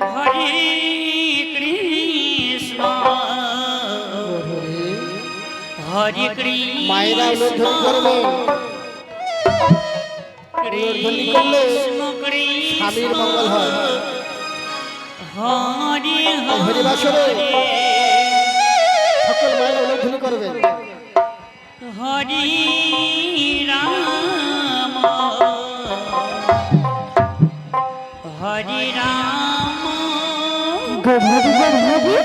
হরে কৃষ্ণ। হরে কৃষ্ণ মায়েরা উলুধ্বনি করবে। উলুধ্বনি করলে কৃষ্ণ। স্বামীর মঙ্গল হয়। হরে হরিবাসরে সকল মায়েরা উলুধ্বনি করবেন হরে রাম। হরে রাম। গো ভাবি গো ভাবি